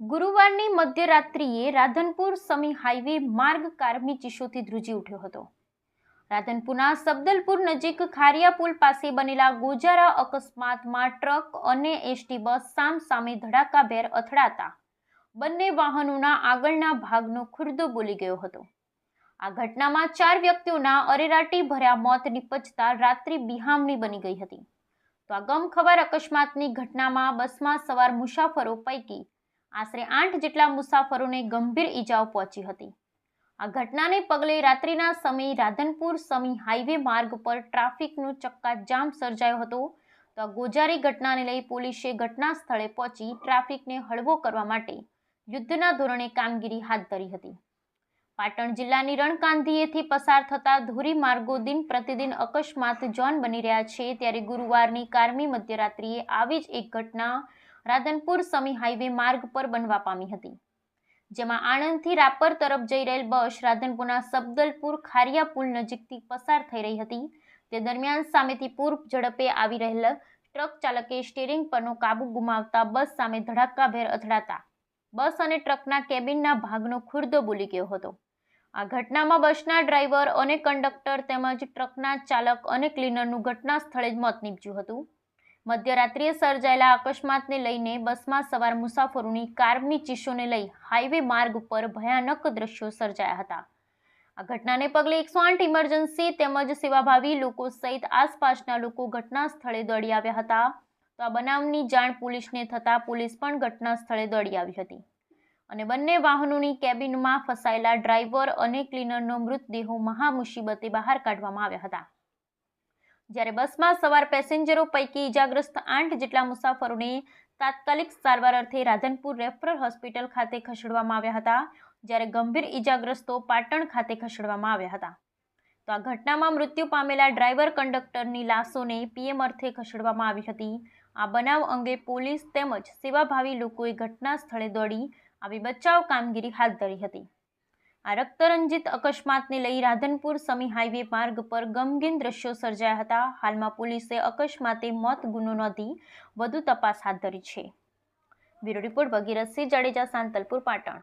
ગુરુવારની મધ્યરાત્રિએ રાધનપુર સમી highway માર્ગ કારમી ચીશોથી ધ્રુજી ઉઠ્યો હતો. રાધનપુરના સબદલપુર નજીક ખારિયા પુલ પાસે બનેલા ગોજારા અકસ્માતમાં ટ્રક અને એસટી બસ સામ સામે ધડાકાભેર અથડાતા બંને વાહનોના આગળના ભાગનો ખુરદો બોલી ગયો હતો. આ ઘટનામાં ચાર વ્યક્તિઓના અરેરાટી ભર્યા મોત નિપજતા રાત્રિ બિહામણી બની ગઈ હતી. તો આ ગમખબર અકસ્માતની ઘટનામાં બસમાં સવાર મુસાફરો પૈકી આશરે આઠ જેટલા મુસાફરોને ગંભીર ઈજાઓ પહોંચી હતી. આ ઘટનાને પગલે રાત્રિના સમયે રાધનપુર સમી હાઈવે માર્ગ પર ટ્રાફિકનો ચક્કાજામ સર્જાયો હતો. તો આ ગોજારી ઘટનાને લઈ પોલીસે ઘટના સ્થળે પહોંચી ટ્રાફિકને હળવો કરવા માટે યુદ્ધના ધોરણે કામગીરી હાથ ધરી હતી. પાટણ જિલ્લાની રણકાંધીએથી પસાર થતા ધોરી માર્ગો દિન પ્રતિદિન અકસ્માત જોન બની રહ્યા છે. ત્યારે ગુરુવારની કારમી મધ્યરાત્રિએ આવી જ એક ઘટના રાધનપુર સમી હાઈવે માર્ગ પર બનવા પામી હતી. જેમાં આણંદથી રાપર તરફ જઈ રહેલ બસ રાધનપુરના સબદલપુર ખારિયા પુલ નજીકથી પસાર થઈ રહી હતી. તે દરમિયાન સામેથી પૂર્વ ઝડપે આવી રહેલ ટ્રક ચાલકે સ્ટીરિંગ પરનો કાબુ ગુમાવતા બસ સામે ધડાકાભેર અથડાતા. બસ અને ટ્રકના કેબિનના ભાગનો ખુરદો બોલી ગયો હતો. આ ઘટનામાં બસના ડ્રાઈવર અને કંડક્ટર તેમજ ટ્રકના ચાલક અને ક્લીનરનું ઘટના સ્થળે જ મોત નીપજ્યું હતું. મધ્યરાત્રિએ સર્જાયેલા અકસ્માતને લઈને બસમાં સવાર મુસાફરોની કારની ચીશોને લઈ હાઈવે માર્ગ પર ભયાનક દ્રશ્યો સર્જાયા હતા. આ ઘટનાને પગલે એકસો આઠ ઇમરજન્સી તેમજ સેવાભાવી લોકો સહિત આસપાસના લોકો ઘટના સ્થળે દોડી આવ્યા હતા. તો આ બનાવની જાણ પોલીસને થતાં પોલીસ પણ ઘટના સ્થળે દોડી આવી હતી. અને બંને વાહનોની કેબિનમાં ફસાયેલા ડ્રાઈવર અને ક્લીનરનો મૃતદેહો મહામુસીબતે બહાર કાઢવામાં આવ્યા હતા. જ્યારે બસમાં સવાર પેસેન્જરો પૈકી ઇજાગ્રસ્ત આઠ જેટલા મુસાફરોને તાત્કાલિક સારવાર અર્થે રાધનપુર રેફરલ હોસ્પિટલ ખાતે ખસેડવામાં આવ્યા હતા, જ્યારે ગંભીર ઇજાગ્રસ્તો પાટણ ખાતે ખસેડવામાં આવ્યા હતા. તો આ ઘટનામાં મૃત્યુ પામેલા ડ્રાઈવર કંડક્ટરની લાશોને પીએમ અર્થે ખસેડવામાં આવી હતી. આ બનાવ અંગે પોલીસ તેમજ સેવાભાવી લોકોએ ઘટના સ્થળે દોડી આવી બચાવ કામગીરી હાથ ધરી હતી. આ રક્તરંજિત અકસ્માતને લઈ રાધનપુર સમી હાઈવે માર્ગ પર ગમગીન દ્રશ્યો સર્જાયા હતા. હાલમાં પોલીસે અકસ્માતે મોત ગુનો નોંધી વધુ તપાસ હાથ ધરી છે. Bureau report Bhagirathsinh Jadeja, Santalpur, Patan.